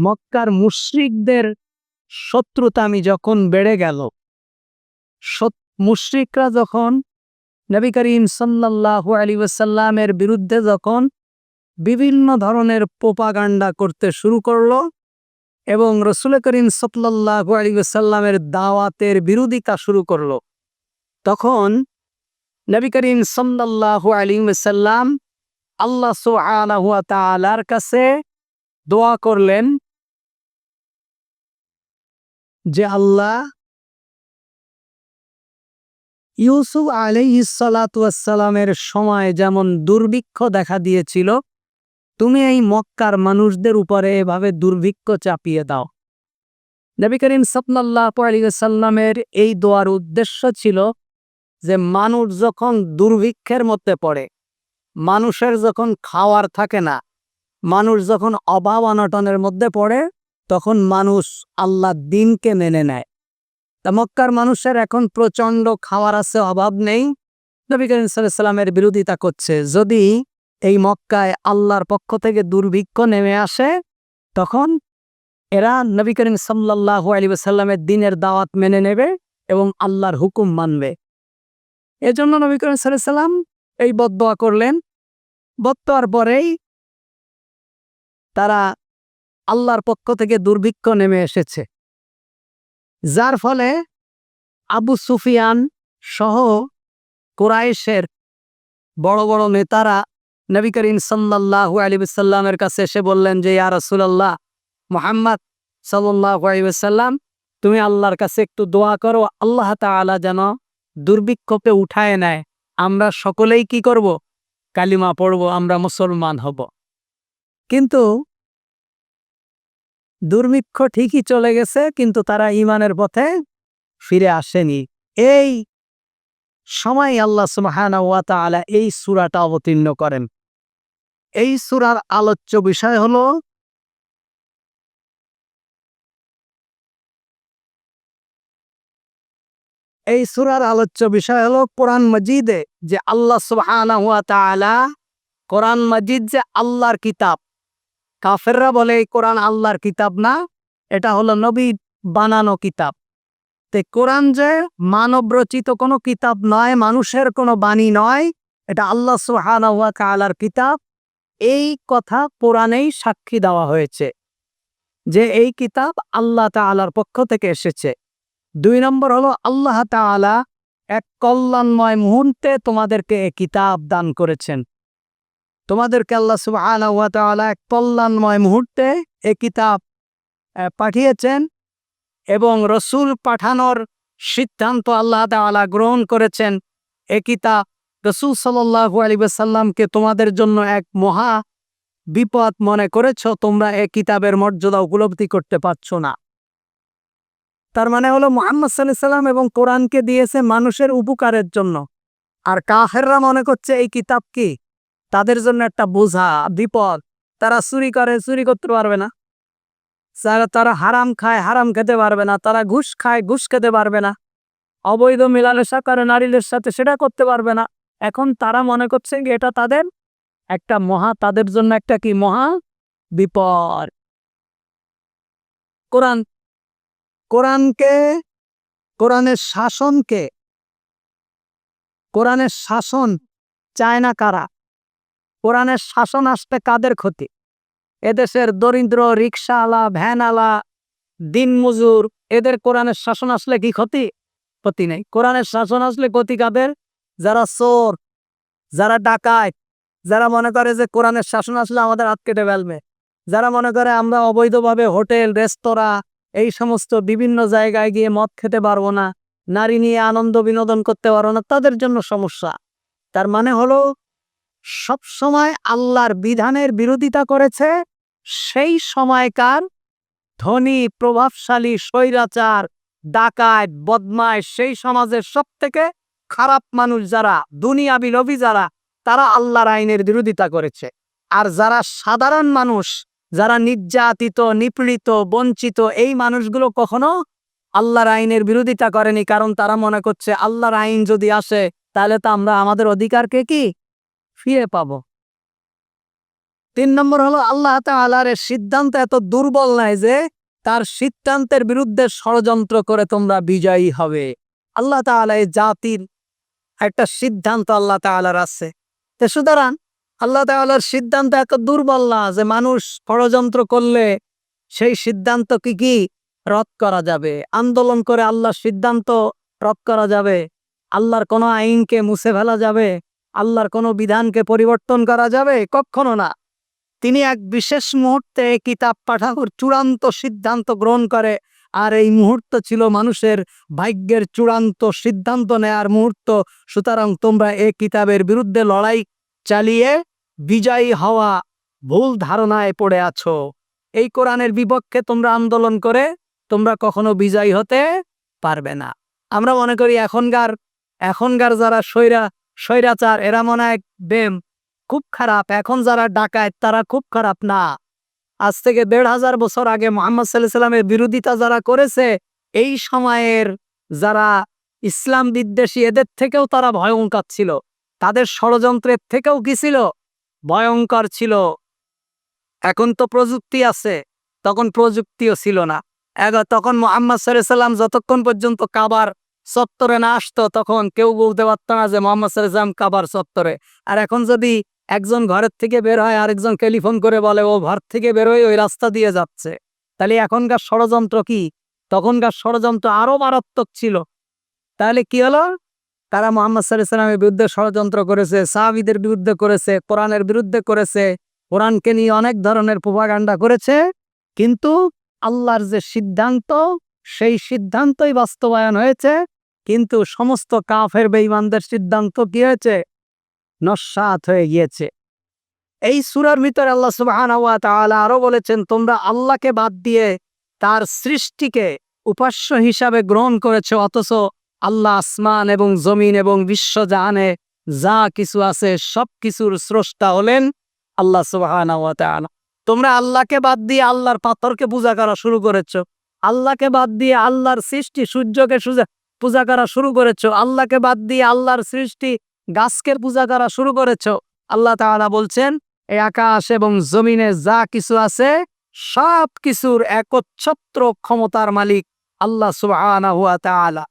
মক্কার মুশরিকদের শত্রুতা আমি যখন বেড়ে গেল মুশরিকরা যখন নবী করিম সাল্লাল্লাহু আলী ওয়াসাল্লামের বিরুদ্ধে যখন বিভিন্ন ধরনের পোপাগান্ডা করতে শুরু করল এবং রসুল করিম সাল্লাল্লাহু আলী ওয়াসাল্লামের দাওয়াতের বিরোধিতা শুরু করল, তখন নবী করিম সাল্লাল্লাহু আলী ওয়াসাল্লাম আল্লাহ সুবহানাহু ওয়া তাআলার কাছে দোয়া করলেন যে আল্লাহ ইউসুফ আলাইসালামের সময় যেমন দুর্ভিক্ষ দেখা দিয়েছিল, তুমি এই মক্কার মানুষদের উপরে এভাবে দুর্ভিক্ষ চাপিয়ে দাও। নবী করিম সাল্লাহ আলিয়াল্লামের এই দোয়ার উদ্দেশ্য ছিল যে মানুষ যখন দুর্ভিক্ষের মধ্যে পড়ে, মানুষের যখন খাওয়ার থাকে না, মানুষ যখন অভাব অনটনের মধ্যে পড়ে তখন মানুষ আল্লাহ দিনকে মেনে নেয়। তা মক্কার মানুষের এখন প্রচণ্ড খাওয়ার আছে অভাব নেই। নবী করিম সাল্লামের বিরোধিতা করছে। যদি এই মক্কায় আল্লাহর পক্ষ থেকে দুর্ভিক্ষ নেমে আসে, তখন এরা নবী করিম সাল্লাহ আলী সাল্লামের দিনের দাওয়াত মেনে নেবে এবং আল্লাহর হুকুম মানবে। এজন্য নবী করিম সাল্লাম এই বদোয়া করলেন। বদোয়ার পরেই তারা আল্লাহর পক্ষ থেকে দুর্ভিক্ষ নেমে এসেছে। যার ফলে আবু সুফিয়ান সহ কোরাইশের বড় বড় নেতারা নবী করিম সাল্লাহ আলী সাল্লামের কাছে এসে বললেন যে, ইয়া রসুল্লাহ মোহাম্মদ সাল্লাহ আলিবাসাল্লাম তুমি আল্লাহর কাছে একটু দোয়া করো, আল্লাহ তালা যেন দুর্ভিক্ষকে উঠায় নেয়। আমরা সকলেই কি করব? কালিমা পড়ব, আমরা মুসলমান হব। কিন্তু দুর্ভিক্ষ ঠিকই চলে গেছে, কিন্তু তারা ইমানের পথে ফিরে আসেনি। এই সময় আল্লাহ তাআলা এই সুরাটা অবতীর্ণ করেন। এই সূরার আলোচ্য বিষয় হল, এই সূরার আলোচ্য বিষয় হলো কোরআন মজিদে যে আল্লাহ তাআলা কোরআন মজিদ যে আল্লাহর কিতাব কাফেররা বলে, এই কোরআন আল্লাহর কিতাব না, এটা হলো নবী বানানো কিতাব। তে কোরআন যে মানব রচিত কোনো কিতাব নয়, মানুষের কোনো বাণী নয়, এটা আল্লাহ সুহানা কালার কিতাব। এই কথা কোরআনেই সাক্ষী দেওয়া হয়েছে যে এই কিতাব আল্লাহ তালার পক্ষ থেকে এসেছে। দুই নম্বর হলো, আল্লাহ তালা এক কল্যাণময় মুহূর্তে তোমাদেরকে এ কিতাব দান করেছেন। তোমাদেরকে আল্লাহ তাআলা এক কল্যাণময় মুহূর্তে এ কিতাব পাঠিয়েছেন এবং রসুল পাঠানোর সিদ্ধান্ত আল্লাহ তাআলা গ্রহণ করেছেন। এ কিতাব রসুল সাল্লাল্লাহু আলাইহি ওয়াসাল্লামকে তোমাদের জন্য এক মহা বিপদ মনে করেছ, তোমরা এ কিতাবের মর্যাদা উপলব্ধি করতে পারছ না। তার মানে হলো মোহাম্মদ সাল্লাম এবং কোরআনকে দিয়েছে মানুষের উপকারের জন্য। আর কাহেররা মনে করছে এই কিতাব কি? তাদের জন্য একটা বোঝা, বিপদ। তারা চুরি করে, চুরি করতে পারবে না। তারা হারাম খায়, হারাম খেতে পারবে না। তারা ঘুষ খায়, ঘুষ খেতে পারবে না। অবৈধ মিলামেশা করে নারীদের সাথে সেটা করতে পারবে না। এখন তারা মনে করছেন এটা তাদের একটা মহা, তাদের জন্য একটা কি, মহা বিপদ। কোরআন, কোরআনকে, কোরআনের শাসনকে, কোরআনের শাসন চায় না কারা? কোরআনের শাসন আসতে কাদের ক্ষতি? এদেশের দরিদ্র রিক্সাওয়ালা ভ্যানওয়ালা দিনমজুর এদের কোরআনের শাসন আসলে কি ক্ষতি? ক্ষতি নেই। কোরআনের শাসন আসলে ক্ষতি কাদের? যারা চোর, যারা ডাকায় যারা মনে করে যে কোরআনের শাসন আসলে আমাদের হাত কেটে ফেলবে, যারা মনে করে আমরা অবৈধভাবে হোটেল, রেস্তোরাঁ, এই সমস্ত বিভিন্ন জায়গায় গিয়ে মদ খেতে পারব না, নারী নিয়ে আনন্দ বিনোদন করতে পারব না, তাদের জন্য সমস্যা। তার মানে হলো সব সময় আল্লাহর বিধানের বিরোধিতা করেছে, সেই সময়কার ধনী, প্রভাবশালী, স্বৈরাচার, ডাকাত বদমায় সেই সমাজের সব থেকে খারাপ মানুষ যারা, দুনিয়াবি লবি যারা, তারা আল্লাহর আইনের বিরোধিতা করেছে। আর যারা সাধারণ মানুষ, যারা নির্যাতিত, নিপীড়িত, বঞ্চিত, এই মানুষগুলো কখনো আল্লাহর আইনের বিরোধিতা করেনি, কারণ তারা মনে করছে আল্লাহর আইন যদি আসে, তাহলে তো আমরা আমাদের অধিকারকে কি ফিরে পাব। তিন নম্বর হলো আল্লাহ তাআলার এর সিদ্ধান্ত এত দুর্বল নাই যে তার সিদ্ধান্তের বিরুদ্ধে ষড়যন্ত্র করে তোমরা বিজয়ী হবে। আল্লাহ তাআলা এই জাতির একটা সিদ্ধান্ত আল্লাহ তাআলার আছে। তো সুতরাং আল্লাহ তাআলার সিদ্ধান্ত এত দুর্বল না যে মানুষ ষড়যন্ত্র করলে সেই সিদ্ধান্ত কি কি? রদ করা যাবে। আন্দোলন করে আল্লাহর সিদ্ধান্ত রদ করা যাবে। আল্লাহর কোনো আইনকে মুছে ফেলা যাবে। আল্লাহর কোনো বিধানকে পরিবর্তন করা যাবে? কখনো না। তিনি এক বিশেষ মুহূর্তে কিতাব পাঠানোর চূড়ান্ত সিদ্ধান্ত গ্রহণ করে, আর এই মুহূর্ত ছিল মানুষের ভাগ্যের চূড়ান্ত সিদ্ধান্ত নেয়ার মুহূর্ত। সুতরাং তোমরা এ কিতাবের বিরুদ্ধে লড়াই চালিয়ে বিজয়ী হওয়া ভুল ধারণায় পড়ে আছো। এই কোরআনের বিপক্ষে তোমরা আন্দোলন করে তোমরা কখনো বিজয়ী হতে পারবে না। আমরা মনে করি এখনকার এখনকার যারা স্বৈরা স্বৈরাচার, এরা মনে হয় বেম, খুব খারাপ। এখন যারা ডাকায় তারা খুব খারাপ না। আজ থেকে দেড় হাজার বছর আগে মোহাম্মদ সাল্লাহ সাল্লামের বিরোধিতা যারা করেছে, এই সময়ের যারা ইসলাম বিদ্বেষী, এদের থেকেও তারা ভয়ঙ্কর ছিল। তাদের ষড়যন্ত্রের থেকেও কি ছিল? ভয়ঙ্কর ছিল। এখন তো প্রযুক্তি আছে, তখন প্রযুক্তিও ছিল না। তখন মোহাম্মদ সাল্লাম যতক্ষণ পর্যন্ত কাবার সত্তরে না আসতো তখন কেউ বলতে পারতো না যে মোহাম্মদ সাল্লাম কাবার সত্তরে। আর এখন যদি একজন ঘরের থেকে বের হয় আরেকজন টেলিফোন করে বলে, ও ঘর থেকে বেরোয় ওই রাস্তা দিয়ে যাচ্ছে। তাহলে এখনকার ষড়যন্ত্র কি? তখনকার ষড়যন্ত্র আরও মারাত্মক ছিল। তাহলে কি হলো? তারা মোহাম্মদ সাল্লাহ সাল্লামের বিরুদ্ধে ষড়যন্ত্র করেছে, সাহাবিদের বিরুদ্ধে করেছে, কোরআনের বিরুদ্ধে করেছে, কোরআনকে নিয়ে অনেক ধরনের প্রভাকাণ্ডা করেছে। কিন্তু আল্লাহর যে সিদ্ধান্ত, সেই সিদ্ধান্তই বাস্তবায়ন হয়েছে। কিন্তু সমস্ত কাফের বেঈমানদের সিদ্ধান্ত কি হয়েছে? নস্বাত হয়ে গিয়েছে। এই সুরার ভিতরে আল্লাহ সুবহানাহু ওয়া আরও বলেছেন, তোমরা আল্লাহকে বাদ দিয়ে তার সৃষ্টিকে উপাস্য হিসাবে গ্রহণ করেছ, অথচ আল্লাহ আসমান এবং জমিন এবং বিশ্বজাহানে যা কিছু আছে সব কিছুর স্রষ্টা হলেন আল্লাহ তাআলা। তোমরা আল্লাহকে বাদ দিয়ে আল্লাহর পাথরকে পূজা করা শুরু করেছ। আল্লাহকে বাদ দিয়ে আল্লাহর সৃষ্টি সূর্যকে সুজা- পূজা করা শুরু করেছ। আল্লাহকে বাদ দিয়ে আল্লাহর সৃষ্টি গাছকে পূজা করা শুরু করেছ। আল্লাহ তাআলা বলছেন এই আকাশ এবং জমিনে যা কিছু আছে, সব কিছুর একচ্ছত্র ক্ষমতার মালিক আল্লাহ তাআলা।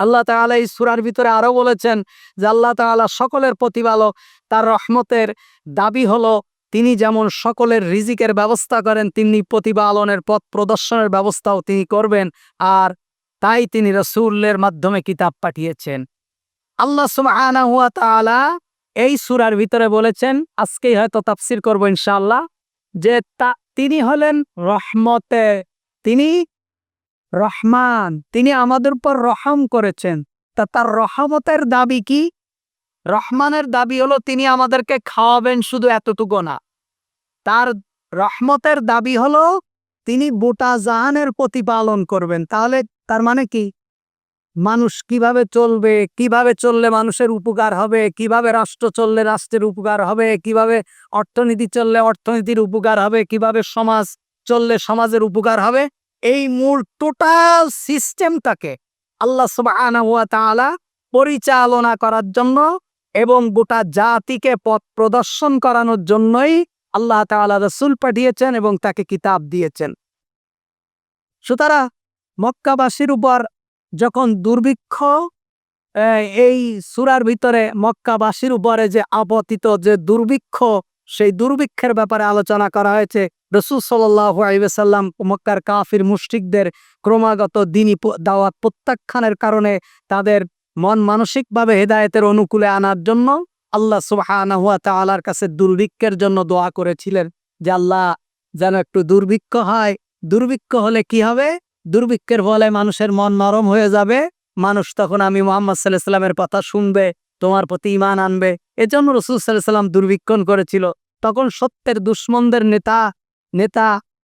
আল্লাহ তাআলা এই সুরার ভিতরে আরও বলেছেন যে আল্লাহ তাআলা সকলের প্রতিপালক, তার রহমতের দাবি হলো, তিনি যেমন সকলের রিজিকের ব্যবস্থা করেন তিনি প্রতিপালনের পথ প্রদর্শনের ব্যবস্থাও তিনি করবেন। আর তাই তিনি রসুলের মাধ্যমে কিতাব পাঠিয়েছেন। আল্লাহ সুবহানাহু ওয়া তাআলা এই সুরার ভিতরে বলেছেন, আজকেই হয়তো তাফসীর করব ইনশাল্লাহ যে তা, তিনি হলেন রহমতে, তিনি রহমান, তিনি আমাদের উপর রহম করেছেন। তা তার রহমতের দাবি কি? রহমানের দাবি হলো তিনি আমাদেরকে খাওয়াবেন শুধু এতটুকু না। তার রহমতের দাবি হলো তিনি গোটা জাহানের প্রতিপালন করবেন। তাহলে তার মানে কি? মানুষ কীভাবে চলবে, কীভাবে চললে মানুষের উপকার হবে, কীভাবে রাষ্ট্র চললে রাষ্ট্রের উপকার হবে, কীভাবে অর্থনীতি চললে অর্থনীতির উপকার হবে, কীভাবে সমাজ চললে সমাজের উপকার হবে, এই মূল টোটাল সিস্টেমটাকে আল্লাহ তাআলা পরিচালনা করার জন্য এবং গোটা জাতিকে পথ প্রদর্শন করানোর জন্যই আল্লাহ তাআলা রসুল পাঠিয়েছেন এবং তাকে কিতাব দিয়েছেন। সুতরাং মক্কাবাসীর উপর যখন দুর্ভিক্ষ, এই সুরার ভিতরে মক্কাবাসীর উপরে যে আপতিত যে দুর্ভিক্ষ, সেই দুর্ভিক্ষের ব্যাপারে আলোচনা করা হয়েছে, রসুল সাল্লাম মক্কার কাফির মুশরিকদের ক্রমাগত দিনী দাওয়াত প্রত্যাখ্যানের কারণে তাদের মন মানসিকভাবে হেদায়েতের অনুকূলে আনার জন্য আল্লাহ সুবহানাহু ওয়া তাআলার কাছে দুর্ভিক্ষের জন্য দোয়া করেছিলেন যে, আল্লাহ, যেন একটু দুর্ভিক্ষ হয়। দুর্ভিক্ষ হলে কি হবে? দুর্ভিক্ষের ফলে মানুষের মন নরম হয়ে যাবে। মানুষ তখন আমি মোহাম্মদ সাল্লাহ সাল্লামের কথা শুনবে, তোমার প্রতি ইমান আনবে। এজন্য রসুল সাল্লাহ সাল্লাম দুর্ভিক্ষণ করেছিল। তখন সত্যের দুশ্মনদের নেতা নেতা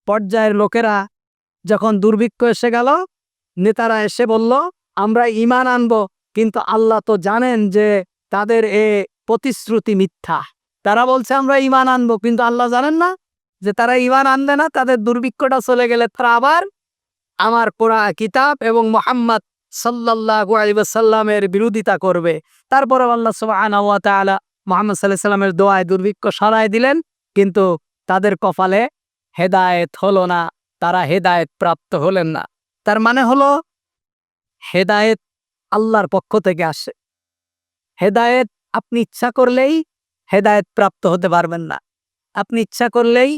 পর্যায়ের লোকেরা যখন দুর্ভিক্ষ এসে গেল, নেতারা এসে বলল, আমরা ইমান আনব। কিন্তু আল্লাহ তো জানেন যে, তাদের এ প্রতিশ্রুতি মিথ্যা। তারা বলছে, আমরা ইমান আনব। কিন্তু আল্লাহ জানেন না যে তারা ইমান আনবে না, তাদের দুর্ভিক্ষটা চলে গেলে তারা আবার আমার পোড়া কিতাব এবং মোহাম্মদ সাল্লাল্লাহু আলাইহি ওয়াসাল্লামের বিরোধিতা করবে। তারপরে আল্লাহ তাআলা মোহাম্মদ আলাইহি সাল্লামের দোয়ায় দুর্ভিক্ষ সরায় দিলেন, কিন্তু তাদের কপালে হেদায়েত হলো না। তারা হেদায়েত প্রাপ্ত হলেন না। তার মানে হলো, হেদায়েত আল্লাহর পক্ষ থেকে আসে। হেদায়েত আপনি ইচ্ছা করলেই হেদায়েত প্রাপ্ত হতে পারবেন না। আপনি ইচ্ছা করলেই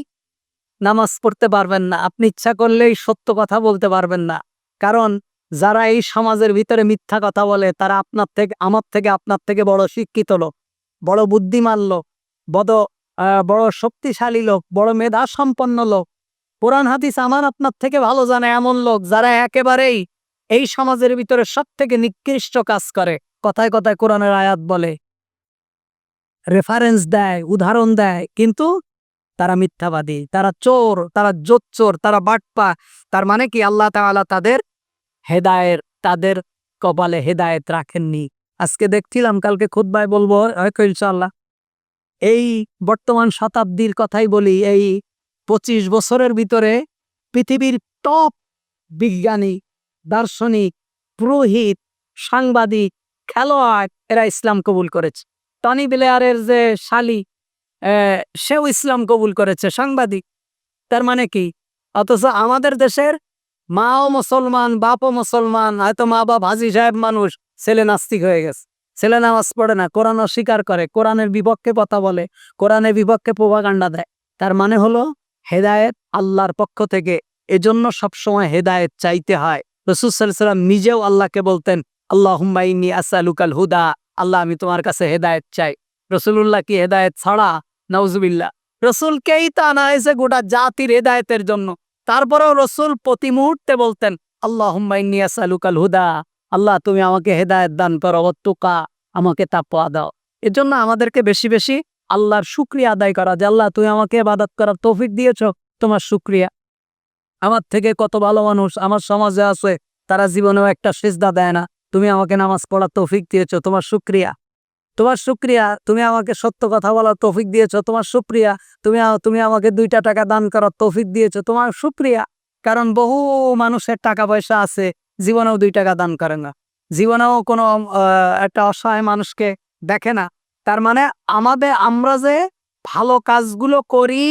নামাজ পড়তে পারবেন না। আপনি ইচ্ছা করলেই সত্য কথা বলতে পারবেন না। কারণ যারা এই সমাজের ভিতরে মিথ্যা কথা বলে, তারা আপনার থেকে, আমার থেকে, আপনার থেকে বড় শিক্ষিত লোক, বড় বুদ্ধিমান লোক, বড় বড় শক্তিশালী লোক, বড় মেধা সম্পন্ন লোক। কোরআন, হাদিস আমার আপনার থেকে ভালো জানে এমন লোক যারা একেবারেই এই সমাজের ভিতরে সব থেকে নিকৃষ্ট কাজ করে। কথায় কথায় কোরআনের আয়াত বলে রেফারেন্স দেয়, উদাহরণ দেয়, কিন্তু তারা মিথ্যাবাদী, তারা চোর, তারা জোচ্চোর, তারা বাটপা, তার মানে কি আল্লাহ তাআলা তাদের হেদায়ের তাদের কপালে হেদায়েত রাখেননি। আজকে দেখছিলাম, কালকে খুদ্বায় বলব ইনশাল্লাহ এই বর্তমান শতাব্দীর কথাই বলি, এই পঁচিশ বছরের ভিতরে পৃথিবীর টপ বিজ্ঞানী, দার্শনিক, পুরোহিত, সাংবাদিক, খেলোয়াড়, এরা ইসলাম কবুল করেছে। টনি ব্লেয়ারের যে শালি সেও ইসলাম কবুল করেছে, সাংবাদিক। তার মানে কি? অথচ আমাদের দেশের মাও মুসলমান, বাপও মুসলমান, হয়তো মা বাপ হাজি সাহেব মানুষ, ছেলে নাস্তিক হয়ে গেছে। ছেলে নামাজ পড়ে না, কোরআন অস্বীকার করে, কোরআনের বিপক্ষে কথা বলে, কোরআনের বিপক্ষে প্রভাকাণ্ডা দেয়। তার মানে হলো, হেদায়েত আল্লাহর পক্ষ থেকে, এজন্য সবসময় হেদায়েত চাইতে হয়। রসুসাল্লাম নিজেও আল্লাহকে বলতেন আল্লাহ হুম্বাইনি আসালুকাল হুদা। আল্লাহ, আমি তোমার কাছে হেদায়েত চাই। রসুল্লাহ কি হেদায়েত ছাড়া নওজুবিল্লাহ রসুলকেই তা না এসে গোটা জাতির হেদায়তের জন্য। তারপরেও রসুল প্রতি মুহূর্তে বলতেন আল্লাহ হুম্বাইনি আসালুকাল হুদা। আল্লাহ, তুমি আমাকে হেদায়েত দান করো অত্তুকা আমাকে তাপা দাও। এর জন্য আমাদেরকে বেশি বেশি আল্লাহর শুক্রিয়া আদায় করা, যে আল্লাহ, তুমি আমাকে ইবাদত করার তৌফিক দিয়েছ, তোমার শুক্রিয়া। আমার থেকে কত ভালো মানুষ আমার সমাজে আছে, তারা জীবনেও একটা সেজদা দেয় না। তুমি আমাকে নামাজ পড়ার তৌফিক দিয়েছ, তোমার শুক্রিয়া। তোমার শুক্রিয়া, তুমি আমাকে সত্য কথা বলার তৌফিক দিয়েছ, তোমার শুক্রিয়া। তুমি তুমি আমাকে দুইটা টাকা দান করার তৌফিক দিয়েছ, তোমার শুক্রিয়া। কারণ বহু মানুষের টাকা পয়সা আছে, জীবনেও দুই টাকা দান করে না। জীবনেও কোনো একটা অসহায় মানুষকে দেখে না। তার মানে আমাদের, আমরা যে ভালো কাজগুলো করি,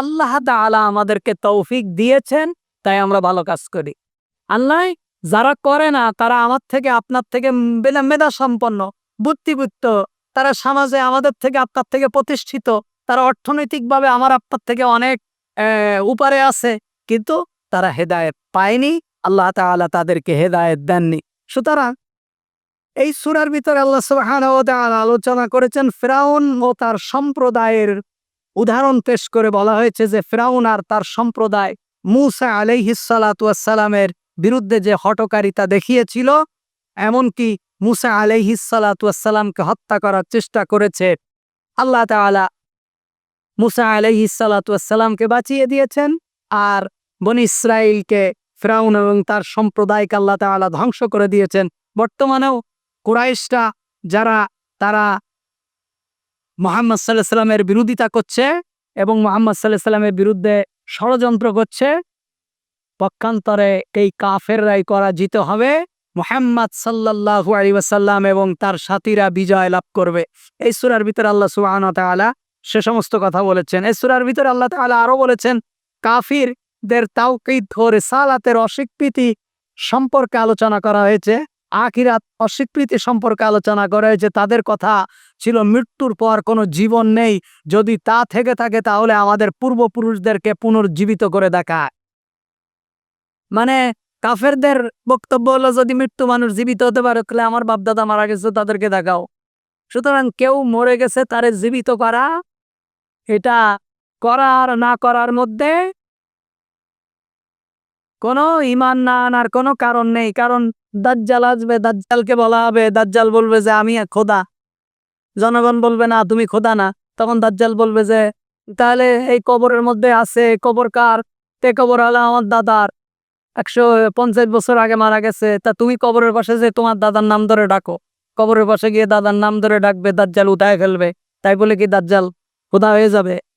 আল্লাহ তাআলা আমাদেরকে তৌফিক দিয়েছেন, তাই আমরা ভালো কাজ করি। আল্লাহ যারা করে না, তারা আমার থেকে, আপনার থেকে মেধা সম্পন্ন, বুদ্ধিবৃত্ত। তারা সমাজে আমাদের থেকে, আপনার থেকে প্রতিষ্ঠিত। তারা অর্থনৈতিকভাবে আমার, আপনার থেকে অনেক উপরে আছে। কিন্তু তারা হেদায়েত পায়নি, আল্লাহ তাআলা তাদেরকে হেদায়েত দেননি। সুতরাং এই সুরার ভিতরে আল্লাহ সুবহানাহু ওয়া আলোচনা করেছেন, ফেরাউন ও তার সম্প্রদায়ের উদাহরণ পেশ করে বলা হয়েছে যে, ফেরাউন আর তার সম্প্রদায় মুসা আলাইহিসালামের বিরুদ্ধে যে হটকারিতা দেখিয়েছিল, এমনকি মুসা আলাইহিসালামকে হত্যা করার চেষ্টা করেছে। আল্লাহ তাআলা মুসা আলাইহিসালামকে বাঁচিয়ে দিয়েছেন আর বনি ইসরাইলকে ফেরাউন এবং তার সম্প্রদায়কে আল্লাহ তাআলা ধ্বংস করে দিয়েছেন। বর্তমানেও কুরাইশরা যারা, তারা মোহাম্মদ সাল্লাহ সাল্লামের বিরোধিতা করছে এবং মোহাম্মদ সাল্লাহ সাল্লামের বিরুদ্ধে ষড়যন্ত্র করছে পক্ষান্তরে এই কাফেররাই পরাজিত হবে। মোহাম্মদ সাল্লাল্লাহু আলাইহি ওয়াসাল্লাম এবং তার সাথীরা বিজয় লাভ করবে। এই সূরার ভিতরে আল্লাহ সুবহানাহু ওয়া তাআলা সে সমস্ত কথা বলেছেন। এই সূরার ভিতরে আল্লাহ তাআলা আরও বলেছেন, কাফিরদের তাওকীদ ও রিসালাতের অস্বীকৃতি সম্পর্কে আলোচনা করা হয়েছে। আখিরাত অস্বীকৃতি সম্পর্কে আলোচনা করা হয়েছে। তাদের কথা ছিল, মৃত্যুর পর কোনো জীবন নেই। যদি তা থেকে থাকে, তাহলে আমাদের পূর্বপুরুষদেরকে পুনর্জীবিত করে দেখায়। মানে কাফেরদের বক্তব্য হলো, যদি মৃত্যু মানুষ জীবিত হতে পারে, তাহলে আমার বাপদাদা মারা গেছে, তাদেরকে দেখাও। সুতরাং কেউ মরে গেছে, তারে জীবিত করা, এটা করার না করার মধ্যে কোনো ইমান না আনার কোনো কারণ নেই। কারণ দাজ্জাল আসবে, দাজ্জালকে বলা হবে। দাজ্জাল বলবে যে, আমি খোদা। জনগণ বলবে, না, তুমি খোদা না। তখন দাজ্জাল বলবে যে, তাহলে এই কবরের মধ্যে আছে, কবর কার? তে কবর হলো আমার দাদার। একশো পঞ্চাশ বছর আগে মারা গেছে। তা তুমি কবরের পাশে যে তোমার দাদার নাম ধরে ডাকো। কবরের পাশে গিয়ে দাদার নাম ধরে ডাকবে, দাজ্জাল উঠায় ফেলবে। তাই বলে কি, দাজ্জাল, খোদা হয়ে যাবে।